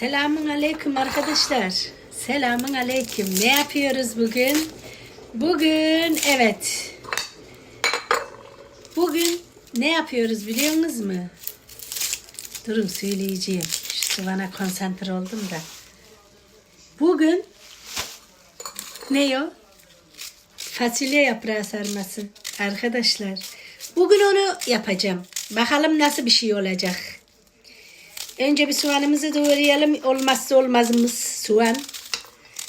Selamun aleyküm arkadaşlar. Selamun aleyküm. Ne yapıyoruz bugün? Bugün evet. Bugün ne yapıyoruz biliyor musunuz mu? Durun söyleyeceğim. Şu sıvana konsantre oldum da. Bugün ne o? Fasulye yaprağı sarması. Arkadaşlar bugün onu yapacağım. Bakalım nasıl bir şey olacak. Önce bir soğanımızı doğrayalım. Olmazsa olmazımız soğan.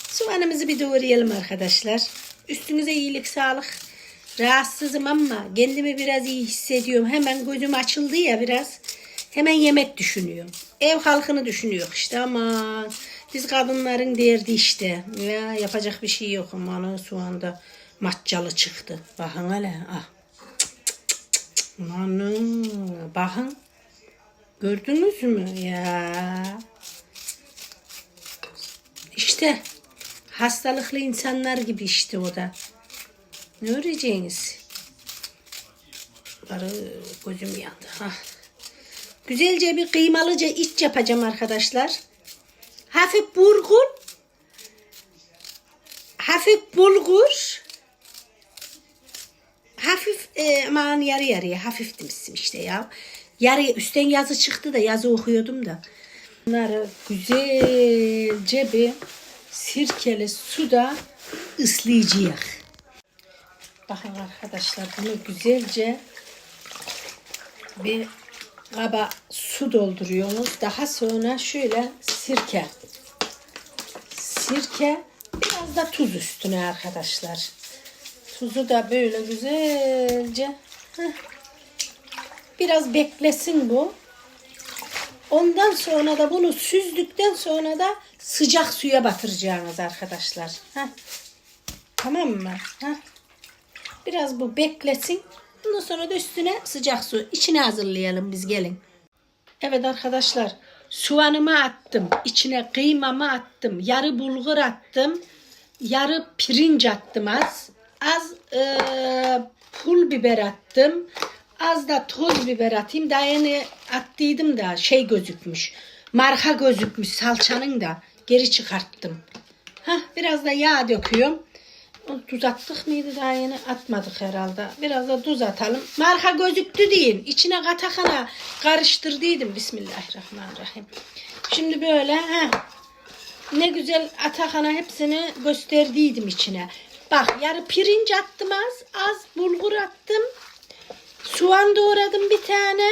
Soğanımızı bir doğrayalım arkadaşlar. Üstünüze iyilik sağlık. Rahatsızım ama kendimi biraz iyi hissediyorum. Hemen gözüm açıldı ya biraz. Hemen yemek düşünüyorum. Ev halkını düşünüyor işte ama biz kadınların derdi işte. Ya yapacak bir şey yok ama soğanda matcalı çıktı. Bakın hele. Ah. Aman bakın. Gördünüz mü ya? İşte hastalıklı insanlar gibi işte o da. Ne öreceğiniz? Arı gözüm yandı. Ha. Güzelce bir kıymalıca iç yapacağım arkadaşlar. Hafif burgun. Hafif bulgur. Hafif e, aman yarı yarıya hafif demişsin işte ya. Yarı üstten yazı çıktı da yazı okuyordum da. Bunları güzelce bir sirkeli suda ıslayacağız. Bakın arkadaşlar bunu güzelce bir kaba su dolduruyoruz. Daha sonra şöyle sirke. Sirke biraz da tuz üstüne arkadaşlar. Tuzu da böyle güzelce heh, biraz beklesin bu. Ondan sonra da bunu süzdükten sonra da sıcak suya batıracaksınız arkadaşlar. Heh. Tamam mı? Heh. Biraz bu beklesin. Ondan sonra da üstüne sıcak su. İçine hazırlayalım biz gelin. Evet arkadaşlar soğanımı attım. içine kıymamı attım. Yarı bulgur attım. Yarı pirinç attım az. Az e, pul biber attım. Az da toz biber atayım. Daha yeni attıydım da şey gözükmüş. Marka gözükmüş salçanın da. Geri çıkarttım. Hah, biraz da yağ döküyorum. Tuz attık mıydı daha yeni? Atmadık herhalde. Biraz da tuz atalım. Marka gözüktü deyin. İçine katakana karıştırdıydım. Bismillahirrahmanirrahim. Şimdi böyle ha ne güzel atakana hepsini gösterdiydim içine. Bak yarı pirinç attım az. Az bulgur attım. Soğan doğradım bir tane.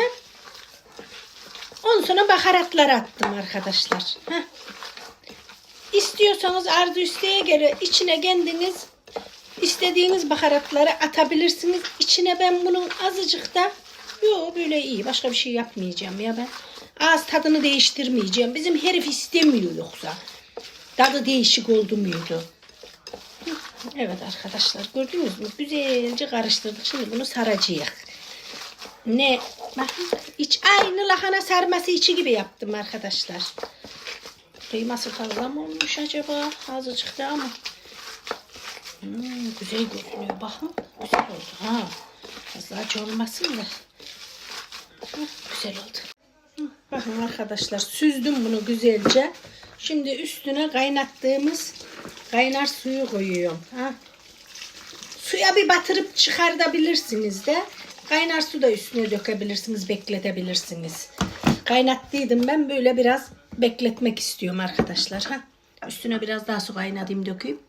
Ondan sonra baharatlar attım arkadaşlar. Heh. İstiyorsanız arzu isteğe göre içine kendiniz istediğiniz baharatları atabilirsiniz. İçine ben bunun azıcık da yok böyle iyi başka bir şey yapmayacağım ya ben. Ağız tadını değiştirmeyeceğim. Bizim herif istemiyor yoksa. Tadı değişik oldu muydu? Evet arkadaşlar gördünüz mü? Güzelce karıştırdık. Şimdi bunu saracağız. Ne? Bakın iç aynı lahana sarması içi gibi yaptım arkadaşlar. Kıyması fazla mı olmuş acaba? Azıcık da ama. Hmm, güzel görünüyor. Bakın güzel oldu. Ha. Fazla acı olmasın da. Güzel oldu. Bakın arkadaşlar süzdüm bunu güzelce. Şimdi üstüne kaynattığımız kaynar suyu koyuyorum. Ha. Suya bir batırıp çıkartabilirsiniz de. Kaynar su da üstüne dökebilirsiniz, bekletebilirsiniz. Kaynattıydım ben böyle biraz bekletmek istiyorum arkadaşlar. Ha. Üstüne biraz daha su kaynatayım dökeyim.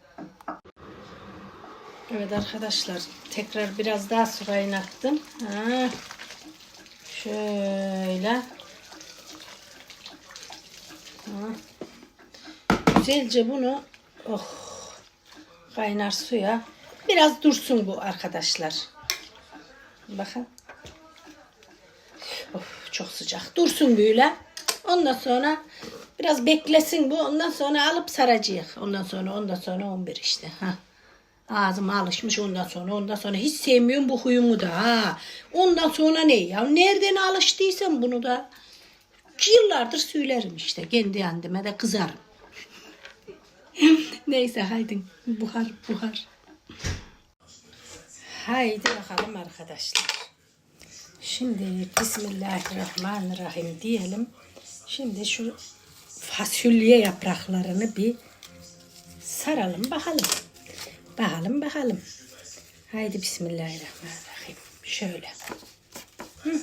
Evet arkadaşlar tekrar biraz daha su kaynattım. Ha. Şöyle. Ha. Güzelce bunu oh, kaynar suya biraz dursun bu arkadaşlar. Bakın. Of, çok sıcak. Dursun böyle. Ondan sonra biraz beklesin bu. Ondan sonra alıp saracağız. Ondan sonra ondan sonra 11 işte. Ha. Ağzıma alışmış ondan sonra ondan sonra hiç sevmiyorum bu huyumu da ha. Ondan sonra ne ya? Nereden alıştıysam bunu da yıllardır söylerim işte. Kendi kendime de kızarım. Neyse haydi buhar buhar. Haydi bakalım arkadaşlar. Şimdi Bismillahirrahmanirrahim diyelim. Şimdi şu fasulye yapraklarını bir saralım bakalım. Bakalım bakalım. Haydi bismillahirrahmanirrahim. Şöyle. Hı.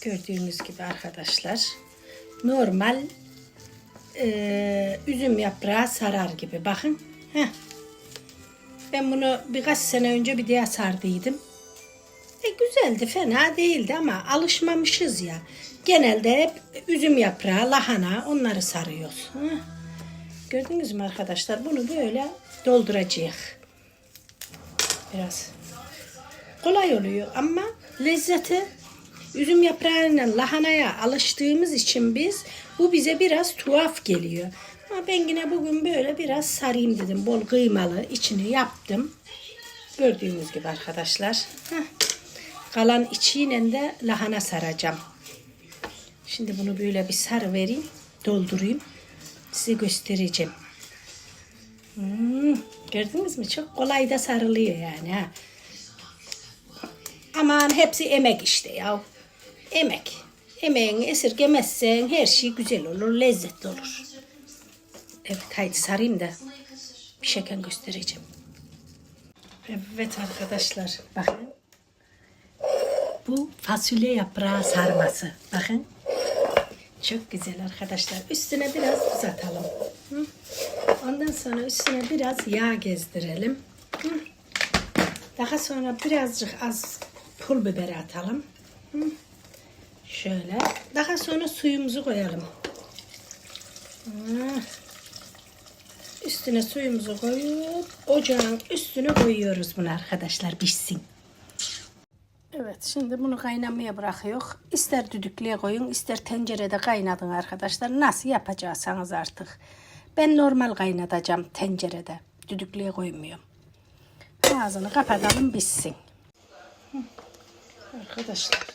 Gördüğünüz gibi arkadaşlar normal e, üzüm yaprağı sarar gibi. Bakın. Heh. Ben bunu birkaç sene önce bir daha sardıydım. E güzeldi, fena değildi ama alışmamışız ya. Genelde hep üzüm yaprağı, lahana onları sarıyoruz. Hı? Gördünüz mü arkadaşlar? Bunu böyle dolduracağız. Biraz kolay oluyor ama lezzeti üzüm yaprağıyla lahanaya alıştığımız için biz bu bize biraz tuhaf geliyor. Ama ben yine bugün böyle biraz sarayım dedim. Bol kıymalı içini yaptım. Gördüğünüz gibi arkadaşlar. Heh. Kalan içiyle de lahana saracağım. Şimdi bunu böyle bir sarı vereyim. Doldurayım. Size göstereceğim. Hmm, gördünüz mü? Çok kolay da sarılıyor yani. Ha. Aman hepsi emek işte ya. Emek. Emeğini esirgemezsen her şey güzel olur, lezzetli olur. Evet haydi sarayım da bir şeker göstereceğim. Evet arkadaşlar bakın. Bu fasulye yaprağı sarması. Bakın. Çok güzel arkadaşlar. Üstüne biraz tuz? Ondan sonra üstüne biraz yağ gezdirelim. Daha sonra birazcık az pul biber atalım. Şöyle. Daha sonra suyumuzu koyalım. Hı. Üstüne suyumuzu koyup ocağın üstüne koyuyoruz bunu arkadaşlar pişsin. Evet şimdi bunu kaynamaya bırakıyor. İster düdüklüye koyun ister tencerede kaynatın arkadaşlar. Nasıl yapacaksanız artık. Ben normal kaynatacağım tencerede. Düdüklüye koymuyorum. Ağzını kapatalım bitsin. Hı. Arkadaşlar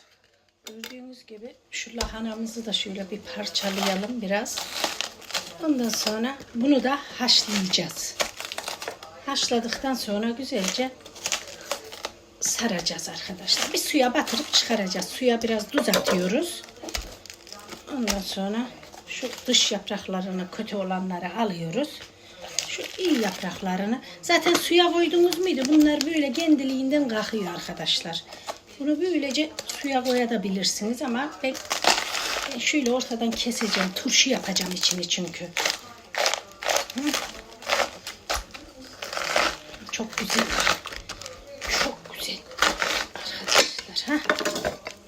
gördüğünüz gibi şu lahanamızı da şöyle bir parçalayalım biraz. Ondan sonra bunu da haşlayacağız. Haşladıktan sonra güzelce saracağız arkadaşlar. Bir suya batırıp çıkaracağız. Suya biraz tuz atıyoruz. Ondan sonra şu dış yapraklarını kötü olanları alıyoruz. Şu iyi yapraklarını zaten suya koydunuz muydu? Bunlar böyle kendiliğinden kalkıyor arkadaşlar. Bunu böylece suya koyabilirsiniz ama ben, şöyle ortadan keseceğim. Turşu yapacağım içini çünkü. Çok güzel. Çok güzel. Arkadaşlar ha.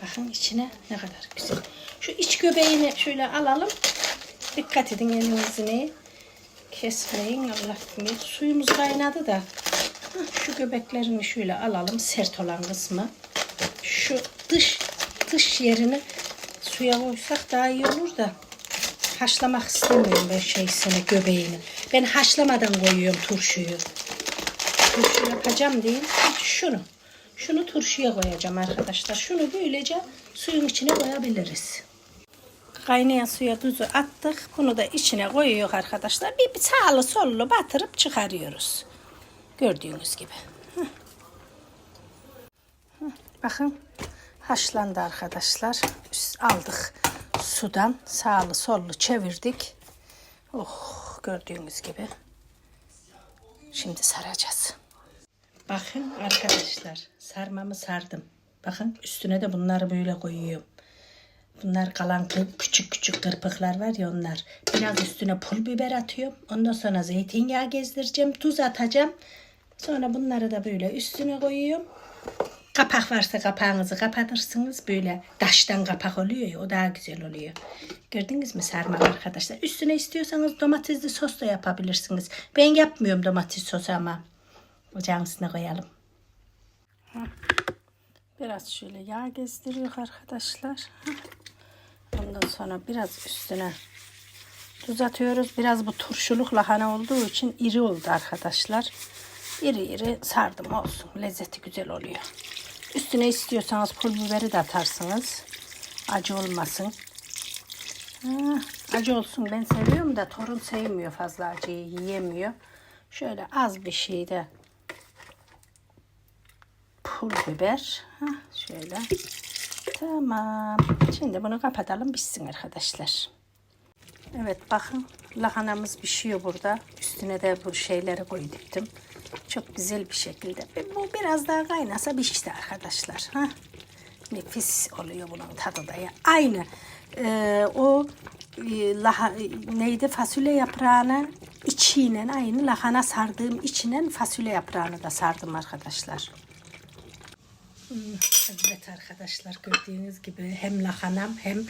Bakın içine ne kadar güzel. Şu iç göbeğini şöyle alalım. Dikkat edin elinizi kesmeyin. Allah bilir. Suyumuz kaynadı da. Şu göbeklerini şöyle alalım. Sert olan kısmı. Şu dış dış yerini suya koysak daha iyi olur da. Haşlamak istemiyorum ben şeysini, göbeğini. Ben haşlamadan koyuyorum turşuyu. Turşu yapacağım değil. Şunu. Şunu turşuya koyacağım arkadaşlar. Şunu böylece suyun içine koyabiliriz. Kaynayan suya tuzu attık. Bunu da içine koyuyor arkadaşlar. Bir, bir sağlı sollu batırıp çıkarıyoruz. Gördüğünüz gibi. Heh. Heh, Bakın haşlandı arkadaşlar. Aldık sudan sağlı sollu çevirdik. Oh gördüğünüz gibi. Şimdi saracağız. Bakın arkadaşlar sarmamı sardım. Bakın üstüne de bunları böyle koyuyorum. Bunlar kalan küçük küçük kırpıklar var ya onlar. Biraz üstüne pul biber atıyorum. Ondan sonra zeytinyağı gezdireceğim. Tuz atacağım. Sonra bunları da böyle üstüne koyuyorum. Kapak varsa kapağınızı kapatırsınız. Böyle taştan kapak oluyor ya o daha güzel oluyor. Gördünüz mü sarma arkadaşlar. Üstüne istiyorsanız domatesli sos da yapabilirsiniz. Ben yapmıyorum domates sosu ama. Ocağın üstüne koyalım. Biraz şöyle yağ gezdiriyor arkadaşlar. Ondan sonra biraz üstüne tuz atıyoruz. Biraz bu turşuluk lahana olduğu için iri oldu arkadaşlar. İri iri sardım olsun. Lezzeti güzel oluyor. Üstüne istiyorsanız pul biberi de atarsınız. Acı olmasın. Ha, acı olsun ben seviyorum da torun sevmiyor fazla acıyı yiyemiyor. Şöyle az bir şey de pul biber. Ha, şöyle. Tamam. Şimdi bunu kapatalım bitsin arkadaşlar. Evet bakın lahanamız pişiyor burada. Üstüne de bu şeyleri koydum. Çok güzel bir şekilde. Bu biraz daha kaynasa pişti arkadaşlar. Ha? Nefis oluyor bunun tadı da ya. Aynı e, o e, laha, neydi fasulye yaprağını içiyle aynı lahana sardığım içine fasulye yaprağını da sardım arkadaşlar. Evet arkadaşlar gördüğünüz gibi hem lahanam hem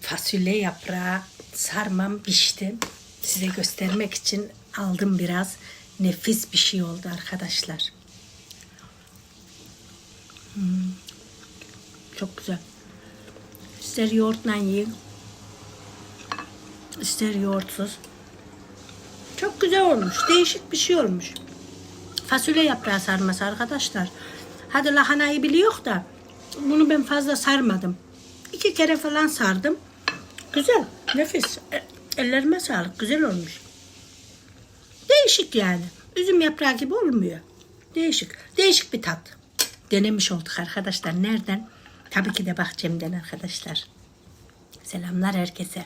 fasulye yaprağı sarmam pişti. Size göstermek için aldım biraz. Nefis bir şey oldu arkadaşlar. Hmm, Çok güzel. İster yoğurtla yiyin. ister yoğurtsuz. Çok güzel olmuş. Değişik bir şey olmuş. Fasulye yaprağı sarması arkadaşlar. Hadi lahanayı biliyor da bunu ben fazla sarmadım. İki kere falan sardım. Güzel, nefis. E, Ellerime sağlık, güzel olmuş. Değişik yani. Üzüm yaprağı gibi olmuyor. Değişik. Değişik bir tat. Denemiş olduk arkadaşlar. Nereden? Tabii ki de bahçemden arkadaşlar. Selamlar herkese.